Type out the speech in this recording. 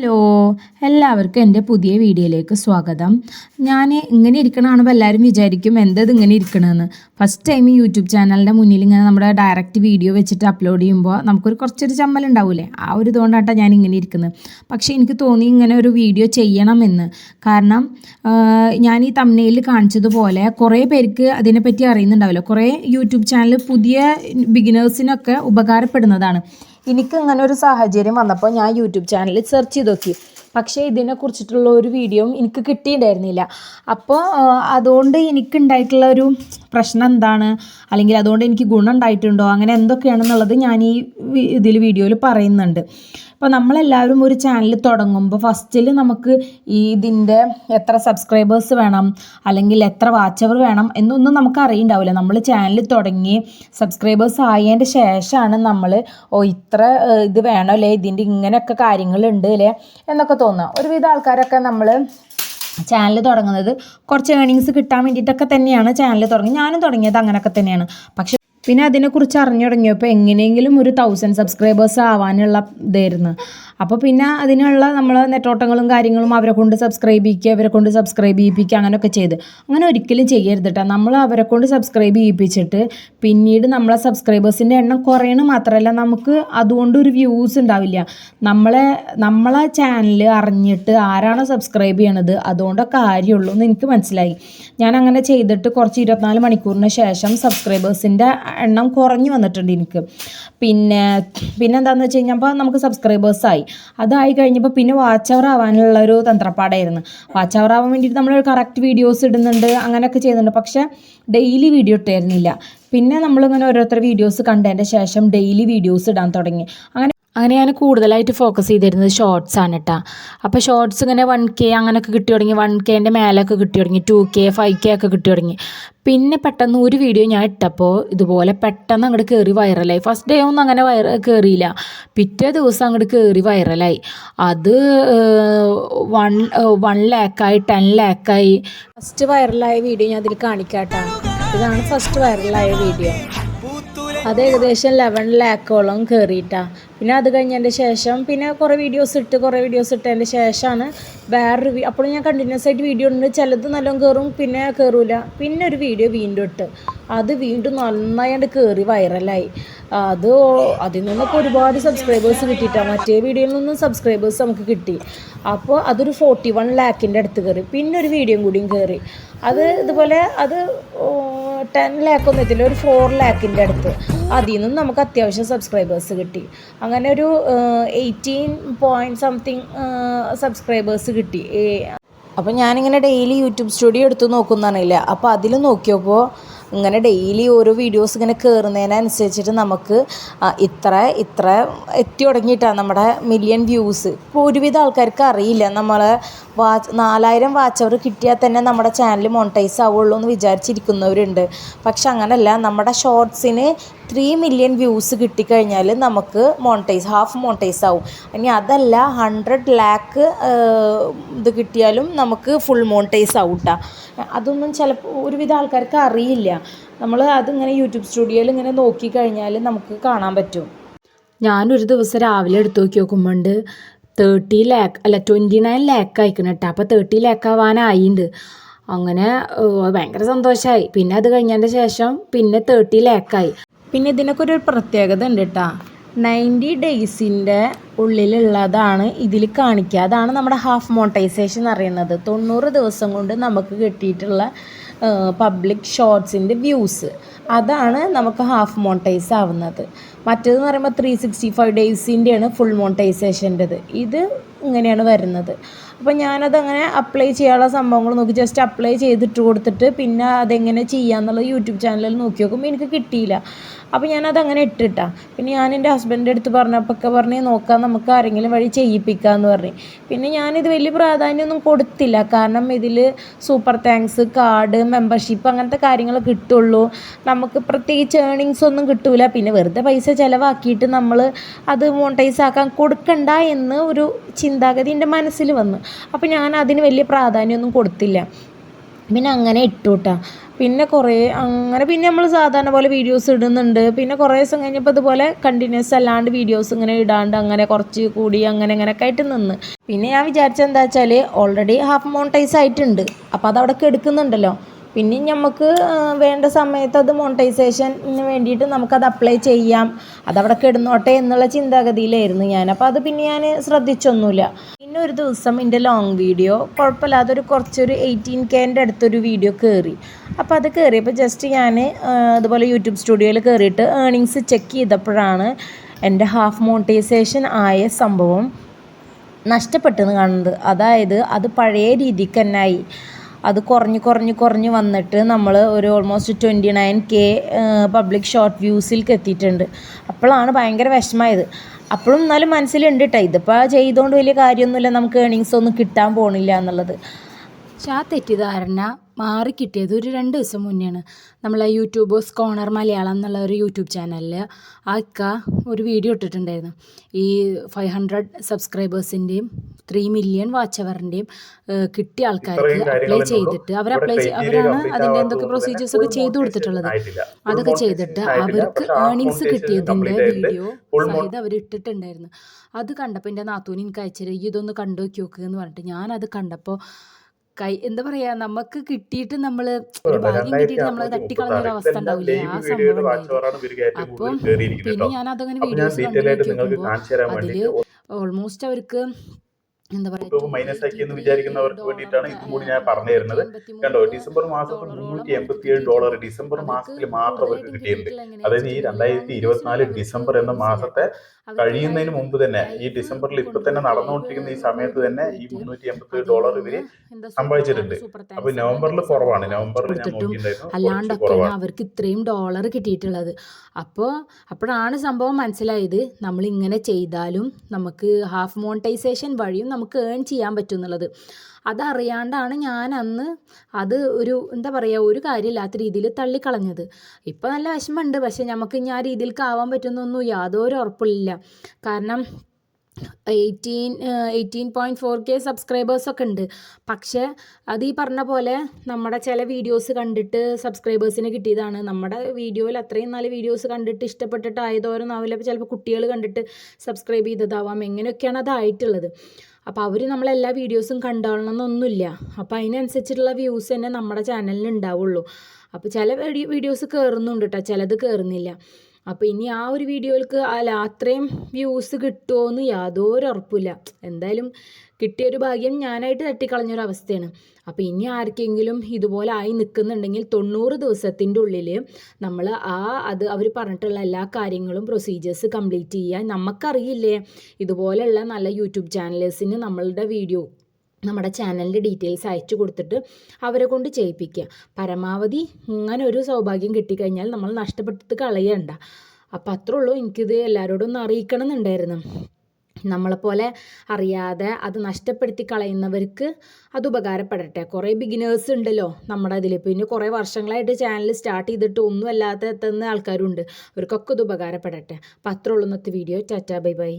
Hello എല്ലാവർക്കും എന്റെ പുതിയ വീഡിയോയിലേക്ക് സ്വാഗതം. ഞാൻ ഇങ്ങനെ ഇരിക്കണ എല്ലാവരും വിചാരിക്കും എന്തത് ഇങ്ങനെ ഇരിക്കണമെന്ന് ഫസ്റ്റ് ടൈം യൂട്യൂബ് ചാനലിന്റെ മുന്നിൽ ഇങ്ങനെ നമ്മുടെ ഡയറക്റ്റ് വീഡിയോ വെച്ചിട്ട് അപ്ലോഡ് ചെയ്യുമ്പോൾ നമുക്കൊരു കുറച്ചൊരു ചമ്മൽ ഉണ്ടാവില്ലേ ആ ഒരു ഇതുകൊണ്ടാട്ടാണ് ഞാൻ ഇങ്ങനെ ഇരിക്കുന്നത്. പക്ഷേ എനിക്ക് തോന്നി ഇങ്ങനെ ഒരു വീഡിയോ ചെയ്യണമെന്ന്. കാരണം ഞാൻ ഈ തമ്മനയിൽ കാണിച്ചതുപോലെ കുറേ പേർക്ക് അതിനെപ്പറ്റി അറിയുന്നുണ്ടാവില്ല. കുറേ യൂട്യൂബ് ചാനൽ പുതിയ ബിഗിനേഴ്സിനൊക്കെ ഉപകാരപ്പെടുന്നതാണ്. എനിക്ക് ഇങ്ങനെ ഒരു സാഹചര്യം വന്നപ്പോൾ ഞാൻ യൂട്യൂബ് ചാനലിൽ സെർച്ച് ചെയ്ത് നോക്കി. പക്ഷേ ഇതിനെക്കുറിച്ചിട്ടുള്ള ഒരു വീഡിയോയും എനിക്ക് കിട്ടിയിട്ടുണ്ടായിരുന്നില്ല. അപ്പോൾ അതുകൊണ്ട് എനിക്കുണ്ടായിട്ടുള്ള ഒരു പ്രശ്നം എന്താണ്? അല്ലെങ്കിൽ അതുകൊണ്ട് എനിക്ക് ഗുണം ഉണ്ടായിട്ടുണ്ടോ? അങ്ങനെ എന്തൊക്കെയാണെന്നുള്ളത് ഞാൻ ഈ ഇതിൽ വീഡിയോയിൽ പറയുന്നുണ്ട്. അപ്പോൾ നമ്മളെല്ലാവരും ഒരു ചാനൽ തുടങ്ങുമ്പോൾ ഫസ്റ്റിൽ നമുക്ക് ഇതിന്റെ എത്ര സബ്സ്ക്രൈബേഴ്സ് വേണം അല്ലെങ്കിൽ എത്ര വാച്ച് അവർ വേണം എന്നൊന്നും നമുക്ക് അറിയണ്ടാവില്ല. നമ്മൾ ചാനൽ തുടങ്ങി സബ്സ്ക്രൈബേഴ്സ് ആയതിന്റെ ശേഷമാണ് നമ്മൾ ഓ ഇത്ര ഇത് വേണം അല്ലേ? ഇതിന്റെ ഇങ്ങനെയൊക്കെ കാര്യങ്ങളുണ്ട് അല്ലേ? എന്നൊക്കെ തോന്നുക ഒരുവിധ ആൾക്കാരൊക്കെ നമ്മൾ ചാനൽ തുടങ്ങുന്നത് കുറച്ച് ഏണിങ്സ് കിട്ടാൻ വേണ്ടിയിട്ടൊക്കെ തന്നെയാണ് ചാനൽ തുടങ്ങി. ഞാനും തുടങ്ങിയത് അങ്ങനെയൊക്കെ തന്നെയാണ്. പക്ഷെ പിന്നെ അതിനെക്കുറിച്ച് അറിഞ്ഞു തുടങ്ങിയപ്പോൾ എങ്ങനെയെങ്കിലും ഒരു തൗസൻഡ് സബ്സ്ക്രൈബേഴ്സ് ആവാനുള്ള ഇതായിരുന്നു. അപ്പോൾ പിന്നെ അതിനുള്ള നമ്മൾ നെറ്റോട്ടങ്ങളും കാര്യങ്ങളും അവരെ കൊണ്ട് സബ്സ്ക്രൈബ് ചെയ്യിക്കുക അവരെ കൊണ്ട് സബ്സ്ക്രൈബ് ചെയ്യിപ്പിക്കുക അങ്ങനെയൊക്കെ ചെയ്ത്. അങ്ങനെ ഒരിക്കലും ചെയ്യരുത് കേട്ടോ നമ്മൾ അവരെ കൊണ്ട് സബ്സ്ക്രൈബ് ചെയ്യിപ്പിച്ചിട്ട് പിന്നീട് നമ്മളെ സബ്സ്ക്രൈബേഴ്സിന്റെ എണ്ണം കുറയണ മാത്രമല്ല നമുക്ക് അതുകൊണ്ട് ഒരു വ്യൂസ് ഉണ്ടാവില്ല. നമ്മളെ നമ്മളെ ചാനൽ അറിഞ്ഞിട്ട് ആരാണോ സബ്സ്ക്രൈബ് ചെയ്യണത് അതുകൊണ്ടൊക്കെ കാര്യമുള്ളൂ എന്ന് എനിക്ക് മനസ്സിലായി. ഞാൻ അങ്ങനെ ചെയ്തിട്ട് കുറച്ച് ഇരുപത്തിനാല് മണിക്കൂറിന് ശേഷം സബ്സ്ക്രൈബേഴ്സിന്റെ എണ്ണം കുറഞ്ഞു വന്നിട്ടുണ്ട് എനിക്ക്. പിന്നെ പിന്നെ എന്താണെന്ന് വെച്ച് കഴിഞ്ഞപ്പോൾ നമുക്ക് സബ്സ്ക്രൈബേഴ്സായി അതായി കഴിഞ്ഞപ്പോൾ പിന്നെ വാച്ച് അവർ ആവാനുള്ള ഒരു തന്ത്രപ്പാടായിരുന്നു. വാച്ച് അവർ ആവാൻ വേണ്ടിയിട്ട് നമ്മൾ കറക്റ്റ് വീഡിയോസ് ഇടുന്നുണ്ട് അങ്ങനെയൊക്കെ ചെയ്യുന്നുണ്ട്. പക്ഷേ ഡെയിലി വീഡിയോ ഇട്ടായിരുന്നില്ല പിന്നെ നമ്മളിങ്ങനെ ഓരോരുത്തർ വീഡിയോസ് കണ്ടതിന്റെ ശേഷം ഡെയിലി വീഡിയോസ് ഇടാൻ തുടങ്ങി. അങ്ങനെ അങ്ങനെ ഞാൻ കൂടുതലായിട്ട് ഫോക്കസ് ചെയ്തിരുന്നത് ഷോർട്സ് ആണ് കേട്ടോ അപ്പോൾ ഷോർട്സ് ഇങ്ങനെ വൺ കെ അങ്ങനെയൊക്കെ കിട്ടി തുടങ്ങി. വൺ കെന്റെ മേലൊക്കെ കിട്ടി തുടങ്ങി. ടു കെ ഫൈവ് കെ ഒക്കെ കിട്ടി തുടങ്ങി. പിന്നെ പെട്ടെന്ന് ഒരു വീഡിയോ ഞാൻ ഇട്ടപ്പോൾ ഇതുപോലെ പെട്ടെന്ന് അങ്ങോട്ട് കയറി വൈറലായി ഫസ്റ്റ് ഡേ ഒന്നും അങ്ങനെ വൈറ കയറിയില്ല പിറ്റേ ദിവസം അങ്ങോട്ട് കയറി വൈറലായി അത് വൺ വൺ ലാക്കായി ടെൻ ലാക്കായി ഫസ്റ്റ് വൈറലായ വീഡിയോ ഞാൻ അതിൽ കാണിക്കാട്ടോ. ഇതാണ് ഫസ്റ്റ് വൈറലായ വീഡിയോ അത് ഏകദേശം ലെവൻ ലാക്കോളം കയറിയിട്ടാ പിന്നെ അത് കഴിഞ്ഞതിന്റെ ശേഷം പിന്നെ കുറേ വീഡിയോസ് ഇട്ട് കുറേ വീഡിയോസ് ഇട്ടതിന്റെ ശേഷമാണ് വേറൊരു അപ്പോഴും ഞാൻ കണ്ടിന്യൂസ് ആയിട്ട് വീഡിയോ ഉണ്ട് ചിലത് നല്ലോണം കയറും പിന്നെ കയറൂല പിന്നെ ഒരു വീഡിയോ വീണ്ടും ഇട്ട്. അത് വീണ്ടും നന്നായിട്ട് കയറി വൈറലായി. അത് അതിൽ നിന്നൊക്കെ ഒരുപാട് സബ്സ്ക്രൈബേഴ്സ് കിട്ടിയിട്ടാണ് മറ്റേ വീഡിയോയിൽ നിന്നും സബ്സ്ക്രൈബേഴ്സ് നമുക്ക് കിട്ടി. അപ്പോൾ അതൊരു ഫോർട്ടി വൺ ലാക്കിന്റെ അടുത്ത് കയറി പിന്നെ ഒരു വീഡിയോയും കൂടിയും കയറി അത് ഇതുപോലെ അത് ടെൻ ലാക്കൊന്നും എത്തില്ല. ഒരു ഫോർ ലാക്കിന്റെ അടുത്ത്. അതിൽ നിന്നും നമുക്ക് അത്യാവശ്യം സബ്സ്ക്രൈബേഴ്സ് കിട്ടി. അങ്ങനെ ഒരു എയ്റ്റീൻ പോയിന്റ് സംതിങ് സബ്സ്ക്രൈബേഴ്സ് കിട്ടി. അപ്പോൾ ഞാനിങ്ങനെ ഡെയിലി യൂട്യൂബ് സ്റ്റുഡിയോ എടുത്ത് നോക്കുന്നതാണില്ല അപ്പോൾ അതിൽ നോക്കിയപ്പോൾ ഇങ്ങനെ ഡെയിലി ഓരോ വീഡിയോസ് ഇങ്ങനെ കയറുന്നതിനനുസരിച്ചിട്ട് നമുക്ക് ഇത്ര ഇത്ര എത്തി തുടങ്ങിയിട്ടാണ് നമ്മുടെ മില്യൺ വ്യൂസ് ഇപ്പോൾ ഒരുവിധ ആൾക്കാർക്ക് അറിയില്ല. നമ്മൾ വാച്ച് നാലായിരം വാച്ച് അവർ കിട്ടിയാൽ തന്നെ നമ്മുടെ ചാനൽ മോണിറ്റൈസ് ആവുള്ളൂ എന്ന് വിചാരിച്ചിരിക്കുന്നവരുണ്ട്. പക്ഷെ അങ്ങനല്ല. നമ്മുടെ ഷോർട്സിന് ത്രീ മില്യൺ വ്യൂസ് കിട്ടിക്കഴിഞ്ഞാൽ നമുക്ക് മോണിറ്റൈസ് ഹാഫ് മോണിറ്റൈസ് ആവും. ഇനി അതല്ല ഹൺഡ്രഡ് ലാക്ക് ഇത് കിട്ടിയാലും നമുക്ക് ഫുൾ മോണിറ്റൈസ് ആവും കേട്ടോ അതൊന്നും ചിലപ്പോൾ ഒരുവിധ ആൾക്കാർക്ക് അറിയില്ല. നമ്മൾ അതിങ്ങനെ യൂട്യൂബ് സ്റ്റുഡിയോയിൽ ഇങ്ങനെ നോക്കിക്കഴിഞ്ഞാൽ നമുക്ക് കാണാൻ പറ്റും. ഞാനൊരു ദിവസം രാവിലെ എടുത്ത് നോക്കി നോക്കുമ്പോണ്ട് തേർട്ടി ലാക്ക് അല്ല ട്വന്റി നയൻ ലാക്ക് അയക്കണം കേട്ടോ അപ്പോൾ തേർട്ടി ലാക്ക് ആവാനായിണ്ട്. അങ്ങനെ ഭയങ്കര സന്തോഷമായി പിന്നെ അത് കഴിഞ്ഞതിന്റെ ശേഷം പിന്നെ തേർട്ടി ലാക്കായി പിന്നെ ഇതിനൊക്കെ ഒരു പ്രത്യേകത ഉണ്ട് കേട്ടോ നയന്റി ഡേയ്സിന്റെ ഉള്ളിലുള്ളതാണ് ഇതിൽ കാണിക്കുക അതാണ് നമ്മുടെ ഹാഫ് മോണിറ്റൈസേഷൻ എന്ന് പറയുന്നത്. തൊണ്ണൂറ് ദിവസം കൊണ്ട് നമുക്ക് കിട്ടിയിട്ടുള്ള പബ്ലിക് ഷോർട്സിന്റെ വ്യൂസ് അതാണ് നമുക്ക് ഹാഫ് മോണിറ്റൈസ് ആവുന്നത്. മറ്റേതെന്ന് പറയുമ്പോൾ ത്രീ സിക്സ്റ്റി ഫൈവ് ഡേയ്സിന്റെയാണ് ഫുൾ മോണിറ്റൈസേഷന്റെത് ഇത് ഇങ്ങനെയാണ് വരുന്നത്. അപ്പോൾ ഞാനതങ്ങനെ അപ്ലൈ ചെയ്യാനുള്ള സംഭവങ്ങൾ നോക്കി ജസ്റ്റ് അപ്ലൈ ചെയ്തിട്ട് കൊടുത്തിട്ട് പിന്നെ അതെങ്ങനെ ചെയ്യാന്നുള്ളത് യൂട്യൂബ് ചാനലിൽ നോക്കി നോക്കുമ്പോൾ എനിക്ക് കിട്ടിയില്ല. അപ്പോൾ ഞാനത് അങ്ങനെ ഇട്ടിട്ടാ. പിന്നെ ഞാൻ എന്റെ ഹസ്ബൻഡിന്റെ അടുത്ത് പറഞ്ഞപ്പോൾ ഒക്കെ പറഞ്ഞ് നോക്കാം നമുക്ക് ആരെങ്കിലും വഴി ചെയ്യിപ്പിക്കാമെന്ന് പറഞ്ഞു. പിന്നെ ഞാനിത് വലിയ പ്രാധാന്യമൊന്നും കൊടുത്തില്ല. കാരണം ഇതിൽ സൂപ്പർ താങ്ക്സ് കാർഡ് മെമ്പർഷിപ്പ് അങ്ങനത്തെ കാര്യങ്ങൾ കിട്ടുള്ളൂ. നമുക്ക് പ്രത്യേകിച്ച് ഏണിങ്സ് ഒന്നും കിട്ടൂല. പിന്നെ വെറുതെ പൈസ ചിലവാക്കിയിട്ട് നമ്മൾ അത് മോണിറ്റൈസ് ആക്കാൻ കൊടുക്കണ്ട എന്ന് ഒരു ചിന്താഗതി എന്റെ മനസ്സിൽ വന്നു. അപ്പോൾ ഞാൻ അതിന് വലിയ പ്രാധാന്യമൊന്നും കൊടുത്തില്ല. പിന്നെ അങ്ങനെ ഇട്ടു പിന്നെ കുറേ അങ്ങനെ പിന്നെ നമ്മൾ സാധാരണ പോലെ വീഡിയോസ് ഇടുന്നുണ്ട്. പിന്നെ കുറേ ദിവസം കഴിഞ്ഞപ്പോൾ ഇതുപോലെ കണ്ടിന്യൂസ് അല്ലാണ്ട് വീഡിയോസ് ഇങ്ങനെ ഇടാണ്ട് അങ്ങനെ കുറച്ച് കൂടി അങ്ങനെ അങ്ങനെയൊക്കെ ആയിട്ട് നിന്ന്. പിന്നെ ഞാൻ വിചാരിച്ചത് എന്താ വെച്ചാൽ ഓൾറെഡി ഹാഫ് മോണിറ്റൈസ് ആയിട്ടുണ്ട്. അപ്പോൾ അതവിടെ കെടുക്കുന്നുണ്ടല്ലോ പിന്നെ നമുക്ക് വേണ്ട സമയത്ത് അത് മോണിറ്റൈസേഷന് വേണ്ടിയിട്ട് നമുക്കത് അപ്ലൈ ചെയ്യാം. അതവിടെ കിടന്നോട്ടെ എന്നുള്ള ചിന്താഗതിയിലായിരുന്നു ഞാൻ. അപ്പോൾ അത് പിന്നെ ഞാൻ ശ്രദ്ധിച്ചൊന്നുമില്ല. പിന്നെ ഒരു ദിവസം എന്റെ ലോങ് വീഡിയോ കുഴപ്പമില്ലാതെ ഒരു കുറച്ചൊരു എയ്റ്റീൻ കെന്റെ അടുത്തൊരു വീഡിയോ കയറി അപ്പോൾ അത് കയറിയപ്പോൾ ജസ്റ്റ് ഞാൻ അതുപോലെ യൂട്യൂബ് സ്റ്റുഡിയോയിൽ കയറിയിട്ട് ഏണിങ്സ് ചെക്ക് ചെയ്തപ്പോഴാണ് എന്റെ ഹാഫ് മോണിറ്റൈസേഷൻ ആയ സംഭവം നഷ്ടപ്പെട്ടെന്ന് കാണുന്നത്. അതായത് അത് പഴയ രീതിക്ക് തന്നെ ആയി. അത് കുറഞ്ഞ് കുറഞ്ഞ് കുറഞ്ഞ് വന്നിട്ട് നമ്മൾ ഒരു almost twenty nine K public short വ്യൂസിലേക്ക് എത്തിയിട്ടുണ്ട് അപ്പോഴാണ് ഭയങ്കര വിഷമമായത് അപ്പോഴും എന്നാലും മനസ്സിലുണ്ട് കേട്ടോ ഇതിപ്പോൾ ചെയ്തുകൊണ്ട് വലിയ കാര്യമൊന്നുമില്ല നമുക്ക് ഏണിങ്സ് ഒന്നും കിട്ടാൻ പോണില്ല എന്നുള്ളത്. പക്ഷെ ആ തെറ്റിദ്ധാരണ മാറിക്കിട്ടിയത് ഒരു രണ്ട് ദിവസം മുന്നെയാണ്. നമ്മളെ യൂട്യൂബേഴ്സ് കോണർ മലയാളം എന്നുള്ള ഒരു യൂട്യൂബ് ചാനലിൽ ആ ഇക്ക ഒരു വീഡിയോ ഇട്ടിട്ടുണ്ടായിരുന്നു. ഈ ഫൈവ് ഹൺഡ്രഡ് സബ്സ്ക്രൈബേഴ്സിന്റെയും ത്രീ മില്യൺ വാച്ച് അവറിന്റെയും കിട്ടിയ ആൾക്കാർക്ക് അപ്ലൈ ചെയ്തിട്ട് അവർ അപ്ലൈ അവരാണ് അതിന്റെ എന്തൊക്കെ പ്രൊസീജിയേഴ്സ് ഒക്കെ ചെയ്തു കൊടുത്തിട്ടുള്ളത്. അതൊക്കെ ചെയ്തിട്ട് അവർക്ക് ഏണിങ്സ് കിട്ടിയതിന്റെ വീഡിയോ സഹിത അവർ ഇട്ടിട്ടുണ്ടായിരുന്നു. അത് കണ്ടപ്പോൾ എന്റെ നാത്തൂൻ എനിക്ക് അയച്ചത് ഈ ഇതൊന്ന് കണ്ടു നോക്കി നോക്കുക എന്ന് പറഞ്ഞിട്ട് ഞാനത് കണ്ടപ്പോൾ കൈ എന്താ പറയാ നമുക്ക് കിട്ടിയിട്ട് നമ്മൾ ഒരു ഭാഗ്യം കിട്ടിയിട്ട് നമ്മൾ തട്ടിക്കളഞ്ഞ ഒരു അവസ്ഥ ഉണ്ടാവില്ലേ. ആ സംഭവം ഉണ്ടായത്. അപ്പം പിന്നെ ഞാൻ അതങ്ങനെ വീഡിയോസ് കണ്ടു അതിൽ ഓൾമോസ്റ്റ് അവർക്ക് മൈനസ് ആക്കി എന്ന് വിചാരിക്കുന്നവർക്ക് വേണ്ടിയിട്ടാണ് ഇതും കൂടി ഞാൻ പറഞ്ഞു തരുന്നത് കണ്ടോ ഡിസംബർ മാസത്തിൽ മുന്നൂറ്റി എൺപത്തി ഏഴ് ഡോളർ ഡിസംബർ മാസത്തിൽ മാത്രം അവർക്ക് കിട്ടിയിട്ടുണ്ട്. അതായത് ഈ രണ്ടായിരത്തി ഇരുപത്തിനാല് ഡിസംബർ എന്ന മാസത്തെ കഴിയുന്നതിന് മുമ്പ് തന്നെ ഈ ഡിസംബറിൽ ഇപ്പൊ തന്നെ നടന്നുകൊണ്ടിരിക്കുന്ന ഈ സമയത്ത് തന്നെ ഈ മുന്നൂറ്റി എൺപത്തി ഏഴ് ഡോളർ ഇവർ സമ്പാദിച്ചിട്ടുണ്ട്. അപ്പൊ നവംബറിൽ കുറവാണ്. നവംബറിൽ ഞാൻ നോക്കിയിട്ടുണ്ടായിരുന്നു അവർക്ക് ഇത്രയും ഡോളർ കിട്ടിയിട്ടുള്ളത്. അപ്പോൾ അപ്പോഴാണ് സംഭവം മനസ്സിലായത്. നമ്മൾ ഇങ്ങനെ ചെയ്താലും നമുക്ക് ഹാഫ് മോണിറ്റൈസേഷൻ വഴിയും നമുക്ക് ഏൺ ചെയ്യാൻ പറ്റും എന്നുള്ളത് അതറിയാണ്ടാണ് ഞാൻ അന്ന് അത് ഒരു എന്താ പറയുക ഒരു കാര്യമില്ലാത്ത രീതിയിൽ തള്ളിക്കളഞ്ഞത്. ഇപ്പോൾ നല്ല വിഷമമുണ്ട് പക്ഷേ നമുക്ക് ഇനി ആ രീതിയിലേക്ക് ആവാൻ പറ്റുന്നൊന്നും യാതൊരു ഉറപ്പില്ല കാരണം eighteen eighteen point four K സബ്സ്ക്രൈബേഴ്സൊക്കെ ഉണ്ട്. പക്ഷേ അത് ഈ പറഞ്ഞ പോലെ നമ്മുടെ ചില വീഡിയോസ് കണ്ടിട്ട് സബ്സ്ക്രൈബേഴ്സിന് കിട്ടിയതാണ്. നമ്മുടെ വീഡിയോയിൽ അത്രയും നല്ല വീഡിയോസ് കണ്ടിട്ട് ഇഷ്ടപ്പെട്ടിട്ട് ആയതോരൊന്നാവില്ല ചിലപ്പോൾ കുട്ടികൾ കണ്ടിട്ട് സബ്സ്ക്രൈബ് ചെയ്തതാവാം. എങ്ങനെയൊക്കെയാണ് അതായിട്ടുള്ളത് അപ്പോൾ അവർ നമ്മളെല്ലാ വീഡിയോസും കണ്ടോളണം എന്നൊന്നുമില്ല അപ്പോൾ അതിനനുസരിച്ചിട്ടുള്ള വ്യൂസ് തന്നെ നമ്മുടെ ചാനലിൽ ഉണ്ടാവുള്ളൂ. അപ്പോൾ ചില വീഡിയോസ് കയറുന്നുണ്ട് കേട്ടോ ചിലത് കയറുന്നില്ല അപ്പോൾ ഇനി ആ ഒരു വീഡിയോയിലേക്ക് അല്ല അത്രയും വ്യൂസ് കിട്ടുമോ എന്ന് യാതൊരു ഉറപ്പില്ല എന്തായാലും കിട്ടിയൊരു ഭാഗ്യം ഞാനായിട്ട് തട്ടിക്കളഞ്ഞൊരു അവസ്ഥയാണ് അപ്പോൾ ഇനി ആർക്കെങ്കിലും ഇതുപോലെ ആയി നിൽക്കുന്നുണ്ടെങ്കിൽ തൊണ്ണൂറ് ദിവസത്തിന്റെ ഉള്ളിൽ നമ്മൾ ആ അത് അവർ പറഞ്ഞിട്ടുള്ള എല്ലാ കാര്യങ്ങളും പ്രൊസീജിയേഴ്സ് കംപ്ലീറ്റ് ചെയ്യുക നമുക്കറിയില്ലേ? ഇതുപോലെയുള്ള നല്ല യൂട്യൂബ് ചാനലേഴ്സിന് നമ്മളുടെ വീഡിയോ നമ്മുടെ ചാനലിന്റെ ഡീറ്റെയിൽസ് അയച്ചു കൊടുത്തിട്ട് അവരെ കൊണ്ട് ചെയ്യിപ്പിക്കുക. പരമാവധി ഇങ്ങനെ ഒരു സൗഭാഗ്യം കിട്ടിക്കഴിഞ്ഞാൽ നമ്മൾ നഷ്ടപ്പെട്ടിട്ട് കളയണ്ട. അപ്പം അത്രേ ഉള്ളൂ. എനിക്കിത് എല്ലാവരോടും ഒന്ന് അറിയിക്കണം എന്നുണ്ടായിരുന്നു നമ്മളെപ്പോലെ അറിയാതെ അത് നഷ്ടപ്പെടുത്തി കളയുന്നവർക്ക് അത് ഉപകാരപ്പെടട്ടെ. കുറേ ബിഗിനേഴ്സ് ഉണ്ടല്ലോ നമ്മുടെ അതിൽ പിന്നെ കുറേ വർഷങ്ങളായിട്ട് ചാനൽ സ്റ്റാർട്ട് ചെയ്തിട്ട് ഒന്നും അല്ലാത്ത എത്തുന്ന ആൾക്കാരുണ്ട്. അവർക്കൊക്കെ ഇത് ഉപകാരപ്പെടട്ടെ. അപ്പം അത്രേ ഉള്ളൂ ഇന്നത്തെ വീഡിയോ ടാറ്റാ ബൈ ബൈ.